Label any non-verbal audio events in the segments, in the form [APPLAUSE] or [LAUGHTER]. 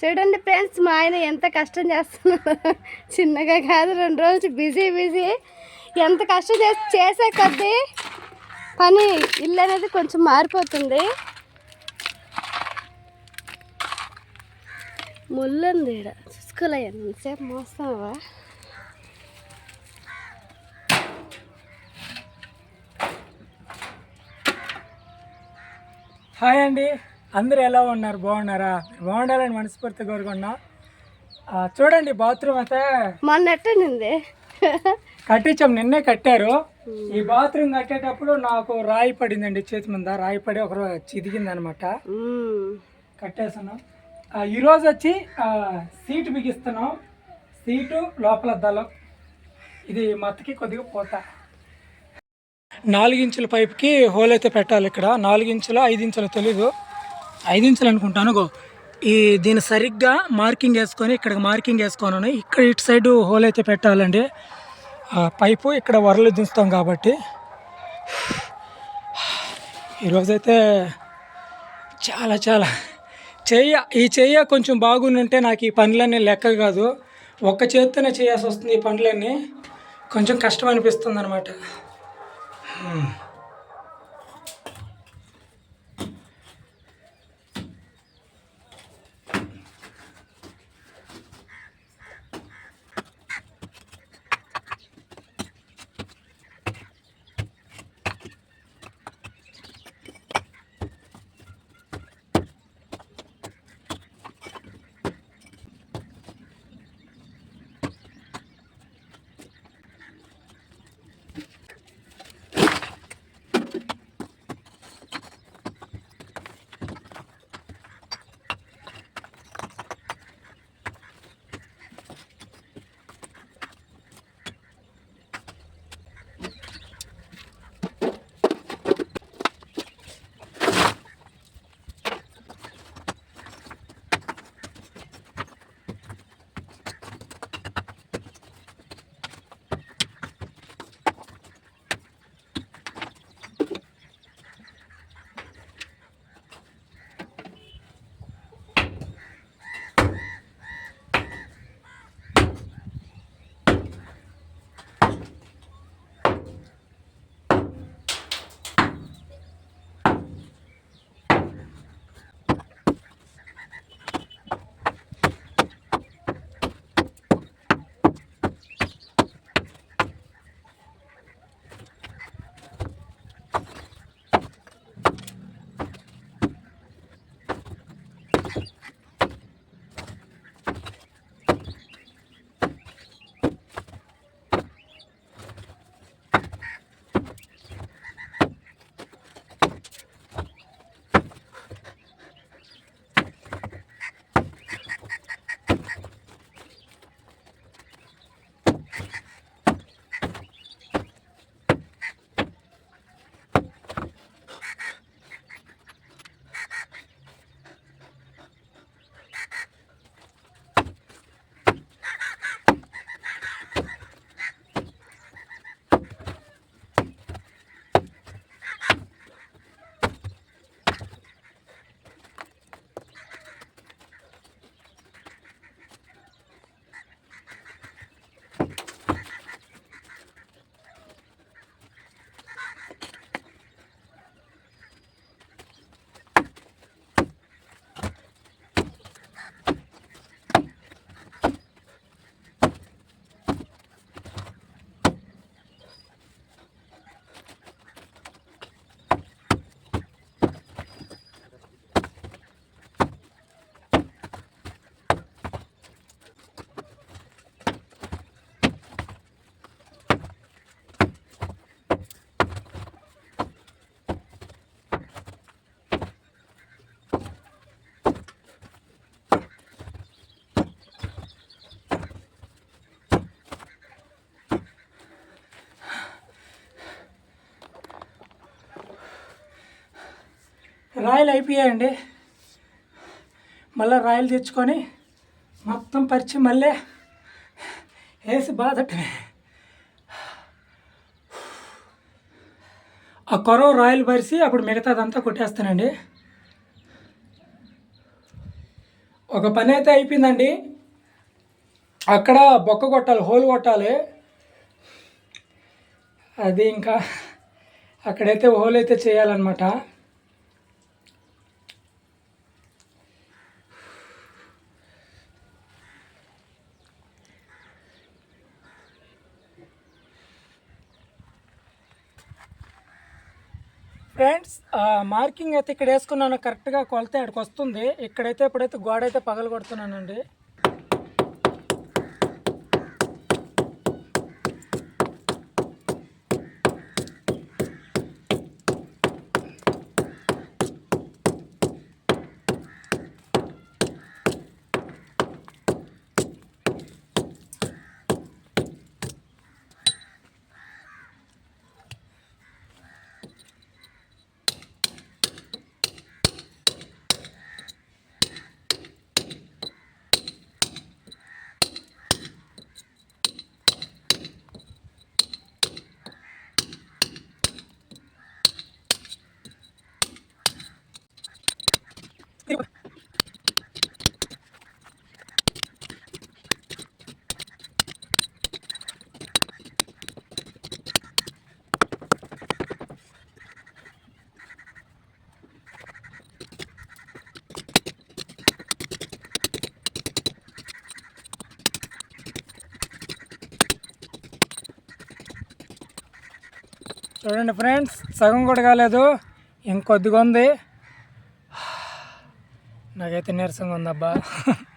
చూడండి ఫ్రెండ్స్ మా ఆయన ఎంత కష్టం చేస్తున్నారు చిన్నగా కాదు రెండు రోజులు బిజీ బిజీ. ఎంత కష్టం చేసి చేసే కొద్దీ పని ఇల్లు అనేది కొంచెం మారిపోతుంది. ముళ్ళుంది ఇక్కడ ఈడ. చూసుకోలే ఎంతసేపు మోస్తావా హాయ్ అండి. అందరూ ఎలా ఉన్నారు? బాగున్నారా? బాగుండాలని మనస్ఫూర్తి కోరుకున్నా. చూడండి బాత్రూమ్ అయితే మొన్న ఎట్టనింది కట్టించాం నిన్నే కట్టారు. ఈ బాత్రూమ్ కట్టేటప్పుడు నాకు రాయి పడిందండి చేతి మీద. రాయి పడి ఒక చిదిగింది అనమాట కట్టేసాను ఈరోజు వచ్చి సీటు బిగిస్తున్నాం. సీటు లోపల దళం. ఇది మత్తకి కొద్దిగా పోతా. నాలుగించుల పైప్కి హోల్ అయితే పెట్టాలి ఇక్కడ. నాలుగించుల ఐదించుల తెలీదు. ఐదించులు అనుకుంటాను గో ఈ దీన్ని సరిగ్గా మార్కింగ్ వేసుకొని ఇక్కడ మార్కింగ్ వేసుకొని ఇక్కడ ఇటు సైడ్ హోల్ అయితే పెట్టాలండి. పైపు ఇక్కడ వరలు దించుతాం కాబట్టి. ఈరోజైతే చాలా చాలా. చెయ్య ఈ చెయ్య కొంచెం బాగుంటే నాకు ఈ పనులన్నీ లెక్క కాదు. ఒక్క చేత్తోనే చేయాల్సి వస్తుంది ఈ పనులన్నీ. కొంచెం కష్టం అనిపిస్తుంది అనమాట రాయలు అయిపోయాయండి. మళ్ళీ రాయలు తెచ్చుకొని మొత్తం పరిచి మళ్ళీ వేసి బాధటమే ఆ కొరవ రాయలు పరిచి అప్పుడు మిగతాదంతా కొట్టేస్తానండి. ఒక పని అయితే అయిపోయిందండి. అక్కడ బొక్క కొట్టాలి హోల్ కొట్టాలి. అది ఇంకా అక్కడైతే హోల్ అయితే చేయాలన్నమాట. ఫ్రెండ్స్ మార్కింగ్ అయితే ఇక్కడ వేసుకున్నాను. కరెక్ట్గా కొలత అక్కడికి వస్తుంది. ఇక్కడైతే ఇప్పుడైతే గోడ అయితే పగలు చూడండి ఫ్రెండ్స్ సగం కూడా కాలేదు. ఇంకొద్దిగా ఉంది. [SIGHS] నాకైతే నీరసంగా ఉందబ్బా. [LAUGHS]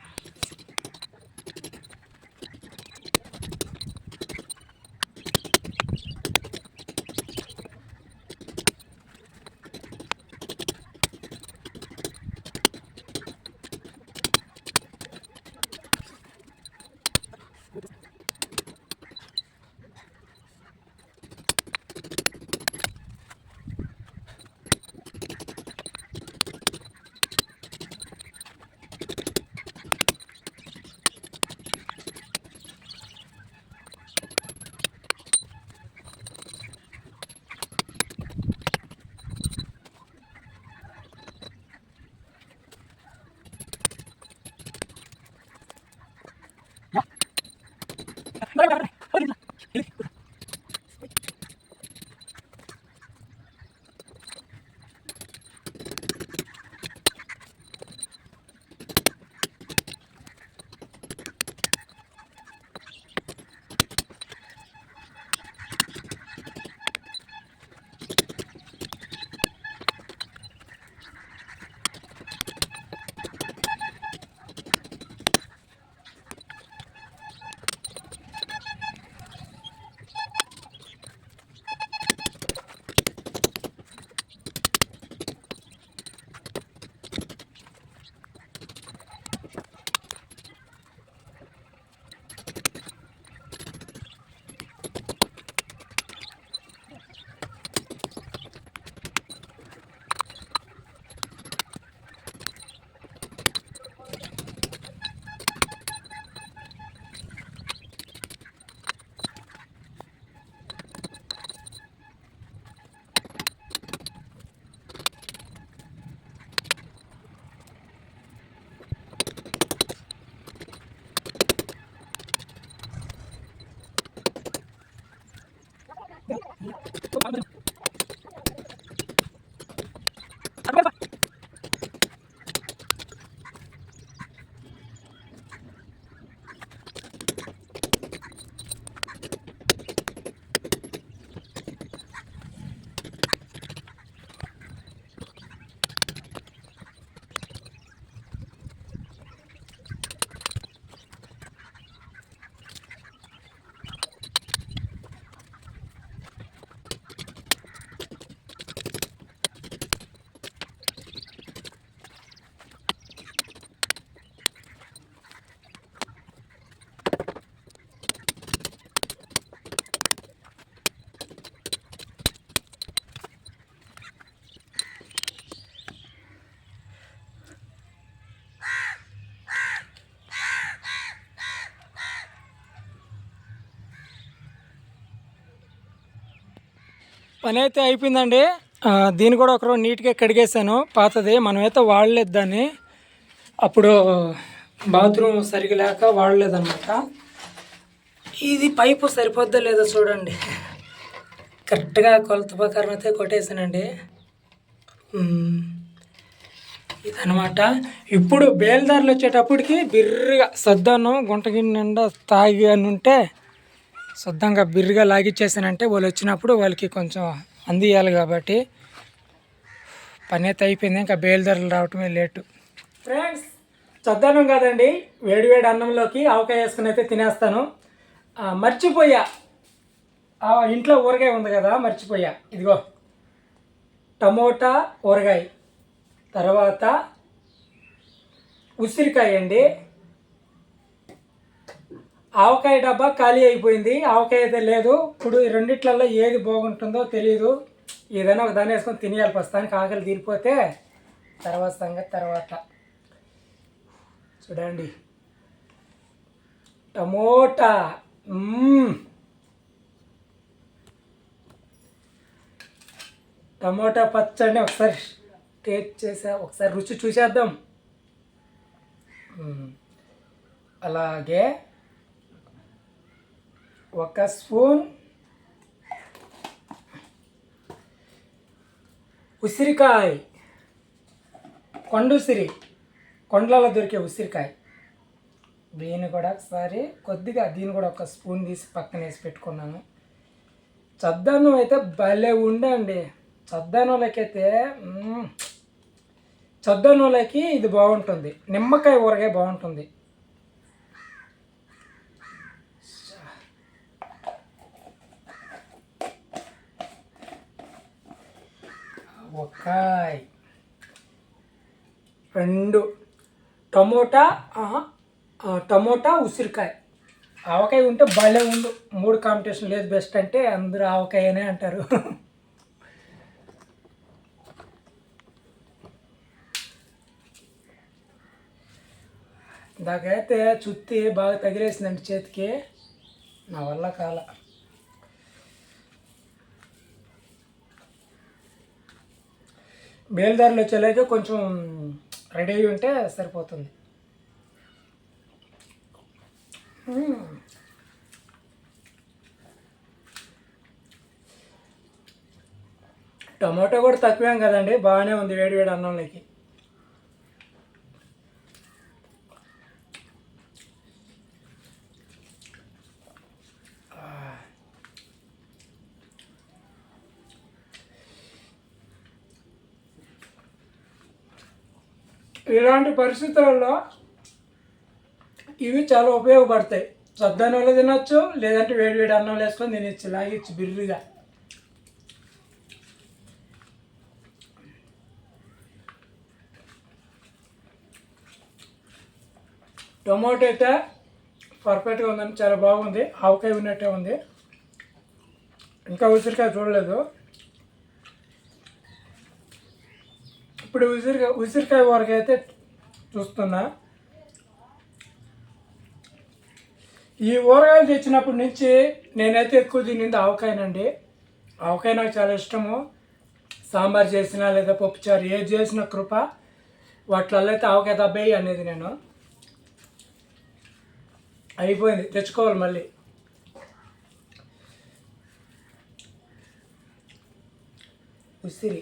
పని అయితే అయిపోయిందండి దీన్ని కూడా ఒకరోజు నీట్గా కడిగేసాను పాతది మనమైతే వాడలేదు దాన్ని. అప్పుడు బాత్రూమ్ సరిగా లేక వాడలేదన్నమాట. ఇది పైపు సరిపోద్దో లేదో చూడండి. కరెక్ట్గా కొలత ప్రకారం అయితే కొట్టేసానండి ఇదనమాట ఇప్పుడు బేల్దారులు వచ్చేటప్పటికి బిర్రగా సర్దాను గుంటగిన్నె నిండా తాగి అని ఉంటే శుద్ధంగా బిర్రిగా లాగిచ్చేసానంటే వాళ్ళు వచ్చినప్పుడు వాళ్ళకి కొంచెం అందియాలి కాబట్టి పని అయితే అయిపోయింది. ఇంకా బయలుదేరలు రావటమే లేటు. ఫ్రెండ్స్ చద్దానం కాదండి. వేడివేడి అన్నంలోకి ఆవకాయ వేసుకుని అయితే తినేస్తాను. మర్చిపోయా. ఇంట్లో ఊరగాయ ఉంది కదా మర్చిపోయా. ఇదిగో టమోటా ఊరగాయ. తర్వాత ఉసిరికాయ అండి ఆవకాయ డబ్బా ఖాళీ అయిపోయింది. ఆవకాయ అయితే లేదు. ఇప్పుడు ఈ రెండిట్లలో ఏది బాగుంటుందో తెలియదు ఏదైనా ఒక దాని వేసుకొని తినేయాలి ప్రస్తుతానికి. ఆకలి తీరిపోతే తర్వాత సంగతి తర్వాత. చూడండి. టమోటా. టమోటా పచ్చడి ఒకసారి టేస్ట్ చేసా ఒకసారి రుచి చూసేద్దాం. అలాగే ఒక స్పూన్ ఉసిరికాయ. కొండుసిరి కొండలలో దొరికే ఉసిరికాయ. దీన్ని కూడా ఒకసారి కొద్దిగా దీన్ని కూడా ఒక స్పూన్ తీసి పక్కన వేసి పెట్టుకున్నాను. చద్దన్నం అయితే భలే ఉండండి చద్దన్నులకైతే చద్దన్నులకి ఇది బాగుంటుంది. నిమ్మకాయ ఊరగాయ బాగుంటుంది. ఒకాయ్ రెండు. టమోటా టమోటా ఉసిరికాయ. ఆవకాయ ఉంటే భలే ఉండు. మూడు కాంపిటీషన్ లేదు బెస్ట్ అంటే అందరూ ఆవకాయనే అంటారు. [LAUGHS] దాకైతే చుత్తి బాగా తగిలేసిందండి చేతికి. నా వల్ల కాల. బేల్దారులు వచ్చేలాగే కొంచెం రెడీ అయి ఉంటే సరిపోతుంది. టమాటో కూడా తక్కువేం కదండి? బాగానే ఉంది వేడి వేడి అన్నంలోకి. ఇలాంటి పరిస్థితులలో ఇవి చాలా ఉపయోగపడతాయి. సద్దన్నంలో తినొచ్చు లేదంటే వేడి వేడి అన్నం వేసుకొని తినచ్చు లాగిచ్చు బిర్రిగా. టొమాటో అయితే పర్ఫెక్ట్గా ఉందని చాలా బాగుంది. ఆవకాయ ఉన్నట్టే ఉంది. ఇంకా ఉసిరికాయ చూడలేదు. ఇప్పుడు ఉసిరికాయ ఉసిరికాయ వరకు అయితే చూస్తున్నా. ఈ ఊరగాయలు తెచ్చినప్పటి నుంచి నేనైతే ఎక్కువ తినింది ఆవకాయనండి. ఆవకాయ నాకు చాలా ఇష్టము. సాంబార్ చేసినా లేదా పప్పుచారు ఏది చేసిన కృప వాటిల్లో అయితే ఆవకాయ దబ్బాయి అనేది నేను. అయిపోయింది తెచ్చుకోవాలి మళ్ళీ. ఉసిరి.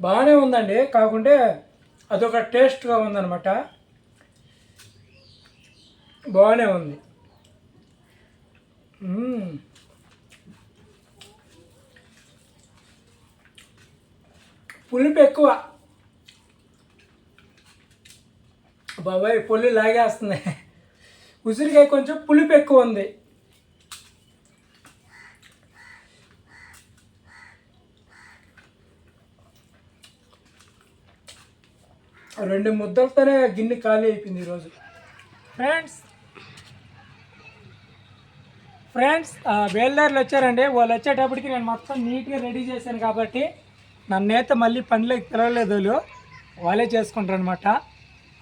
బాగానే ఉందండి. కాకుంటే అదొక టేస్ట్గా ఉందన్నమాట. బాగానే ఉంది. పులుపు ఎక్కువ. బాబాయ్ పుల్లు లాగేస్తుంది ఉసిరికాయ కొంచెం పులుపు ఎక్కువ ఉంది. రెండు ముద్దలతోనే గిన్నె ఖాళీ అయిపోయింది ఈరోజు. ఫ్రెండ్స్ ఫ్రెండ్స్ బేల్దారులు వచ్చారండి. వాళ్ళు వచ్చేటప్పటికి నేను మొత్తం నీట్గా రెడీ చేశాను కాబట్టి నన్నైతే మళ్ళీ పనిలోకి పిలవలేదు వాళ్ళు. వాళ్ళే చేసుకుంటారు అనమాట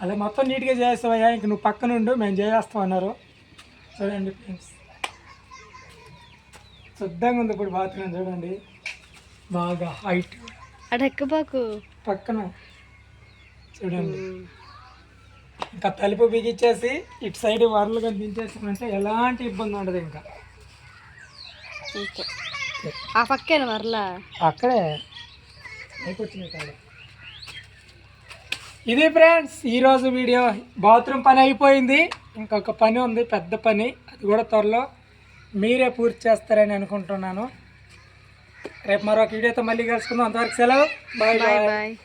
అలా మొత్తం నీట్గా చేస్తావయ్యా ఇంక నువ్వు పక్కన ఉండు మేము చేస్తాం అన్నారు. చూడండి ఫ్రెండ్స్. శుద్ధంగా ఉంది ఇప్పుడు బాత్రూమ్ చూడండి. బాగా హైట్. అటు ఎక్కబాకు పక్కన చూడండి. ఇంకా తలుపు బిగించేసి ఇటు సైడ్ వరలు కనిపించేసామంటే ఎలాంటి ఇబ్బంది ఉండదు ఇంకా. ఆ పక్కేనా మరలా? అక్కడే. ఇది ఫ్రెండ్స్ ఈరోజు వీడియో. బాత్రూమ్ పని అయిపోయింది. ఇంకొక పని ఉంది పెద్ద పని. అది కూడా త్వరలో మీరే పూర్తి చేస్తారని అనుకుంటున్నాను. రేపు మరొక వీడియోతో మళ్ళీ కలుసుకుందాం. అంతవరకు సెలవు. Bye bye. బాయ్.